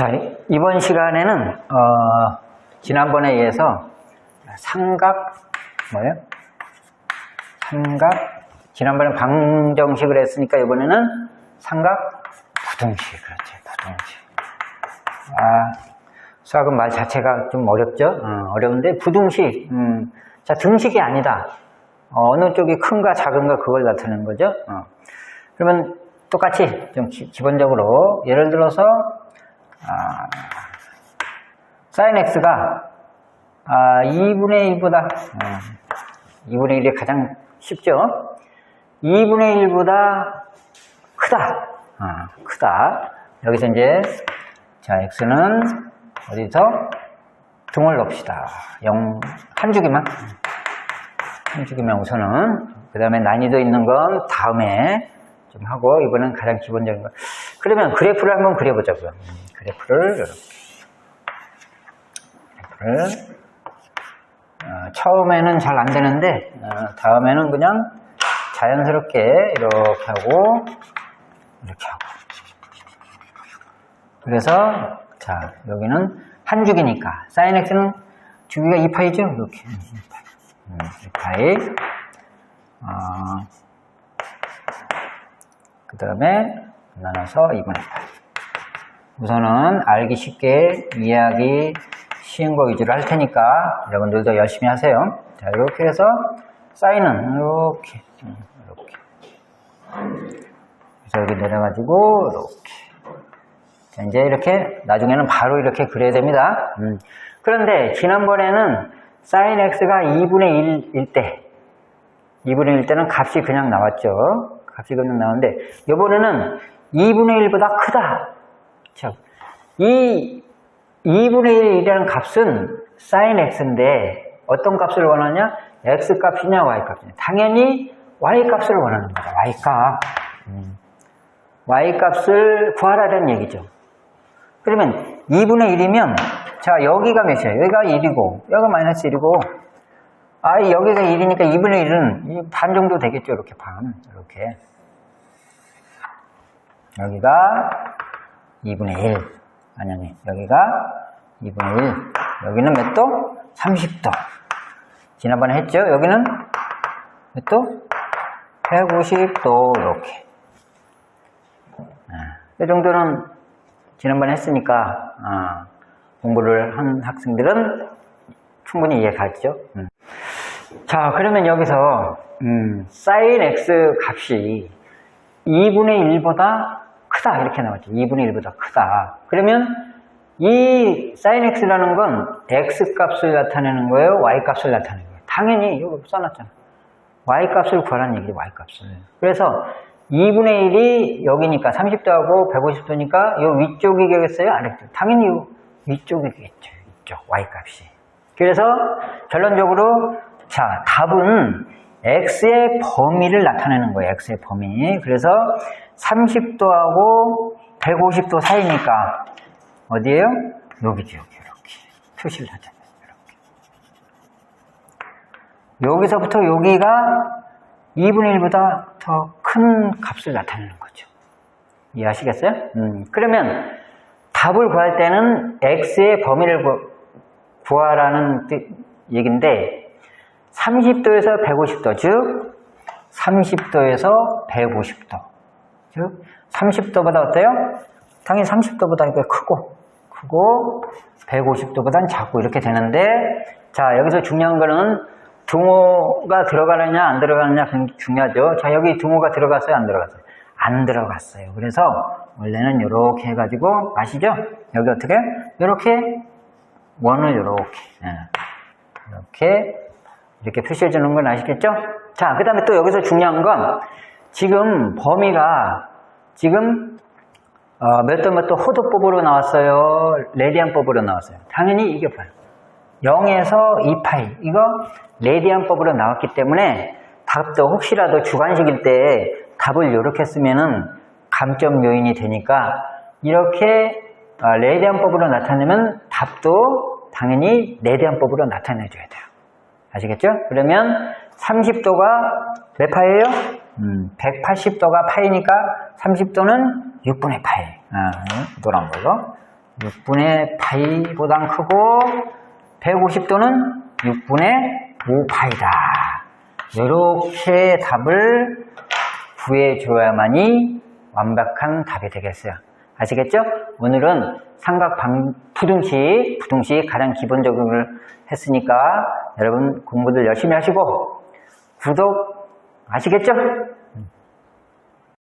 자, 이번 시간에는, 어, 지난번에 이어서 삼각, 뭐예요? 삼각, 지난번에 방정식을 했으니까 이번에는 삼각 부등식. 그렇지, 부등식. 아, 수학은 말 자체가 좀 어렵죠? 어, 어려운데, 부등식. 음, 자, 등식이 아니다. 어, 느 쪽이 큰가 작은가 그걸 나타내는 거죠. 어. 그러면 똑같이 좀 기, 본적으로 예를 들어서 아, sin x가 아, 2분의 1보다 어, 2분의 1이 가장 쉽죠. 2분의 1보다 크다. 아, 크다. 여기서 이제 자 x는 어디서 등을 넣읍시다. 0, 한 주기만. 한 주기만 우선은. 그 다음에 난이도 있는 건 다음에 좀 하고, 이번엔 가장 기본적인 거. 그러면 그래프를 한번 그려보자고요. 음, 그래프를, 이렇게. 그래프를. 어, 처음에는 잘 안 되는데, 어, 다음에는 그냥 자연스럽게 이렇게 하고, 이렇게 하고. 그래서, 자, 여기는 한 주기니까, sin x는 주기가 2파이죠? 이렇게. 2파이. 음, 2파이. 어, 그 다음에 나눠서 2분의 8. 우선은 알기 쉽게 이해하기 쉬운 거 위주로 할 테니까 여러분들도 열심히 하세요. 자, 이렇게 해서 사인은 이렇게, 음, 이렇게. 그래서 여기 내려가지고 이렇게. 자, 이제 이렇게 나중에는 바로 이렇게 그려야 됩니다. 음. 그런데 지난번에는 sin x가 2분의 1일 때 2분의 1 때는 값이 그냥 나왔죠. 값이 그냥 나오는데 이번에는 2분의 1보다 크다. 자, 이 2분의 1이라는 값은 sin x인데 어떤 값을 원하냐? x 값이냐 y 값이냐. 당연히 y 값을 원하는 거다. y 값. 음. y 값을 구하라는 얘기죠. 그러면 2분의 1이면 자 여기가 몇이에요? 여기가 1이고 여기가 마이너스 1이고 아, 여기가 1이니까 2분의 1은 반 정도 되겠죠. 이렇게 반. 이렇게. 여기가 2분의 1. 아니, 아니. 여기가 2분의 1. 여기는 몇 도? 30도. 지난번에 했죠? 여기는 몇 도? 150도. 이렇게. 이 정도는 지난번에 했으니까, 아, 공부를 한 학생들은 충분히 이해가죠. 음. 자, 그러면 여기서 음, sin x 값이 2분의 1보다 크다 이렇게 나왔죠. 2분의 1보다 크다. 그러면 이 sin x라는 건 x 값을 나타내는 거예요? y 값을 나타내는 거예요? 당연히 이거 써놨잖아. y 값을 구하라는 얘기죠. y 값을. 그래서 2분의 1이 여기니까 30도하고 150도니까 이 위쪽이겠어요? 아래쪽? 당연히 이 위쪽이겠죠. 이쪽 y 값이. 그래서 결론적으로 자, 답은 x의 범위를 나타내는 거예요. x의 범위. 그래서 30도하고 150도 사이니까 어디에요? 여기죠. 여기 이렇게 표시를 하잖아요. 이렇게. 여기서부터 여기가 2분의 1보다 더 큰 값을 나타내는 거죠. 이해하시겠어요? 음, 그러면 답을 구할 때는 x의 범위를 구하라는 뜻, 얘기인데 30도에서 150도, 즉 30도에서 150도. 즉 30도보다 어때요? 당연히 30도보다 이게 크고 크고 150도보다는 작고 이렇게 되는데 자 여기서 중요한 거는 등호가 들어가느냐 안 들어가느냐 중요하죠. 자 여기 등호가 들어갔어요 안 들어갔어요? 안 들어갔어요. 그래서 원래는 이렇게 해가지고 아시죠? 여기 어떻게? 이렇게 원을 이렇게 이렇게 이렇게 표시해 주는 건 아시겠죠? 자, 그 다음에 또 여기서 중요한 건 지금 범위가 지금 어, 몇도 몇도 호도법으로 나왔어요? 레디안법으로 나왔어요? 당연히 이게 봐요. 0에서 2파이 이거 레디안법으로 나왔기 때문에 답도 혹시라도 주관식일 때 답을 이렇게 쓰면은 감점 요인이 되니까 이렇게 어, 레디안법으로 나타내면 답도 당연히 레디안법으로 나타내줘야 돼요. 아시겠죠? 그러면 30도가 몇 파예요? 음, 180도가 파이니까 30도는 6분의 파이. 아, 노란 걸로. 6분의 파이보단 크고 150도는 6분의 5파이다. 이렇게 답을 구해줘야만이 완벽한 답이 되겠어요. 아시겠죠? 오늘은 삼각 방, 부등식, 부등식 가장 기본적으로 했으니까 여러분 공부들 열심히 하시고 구독 아시겠죠?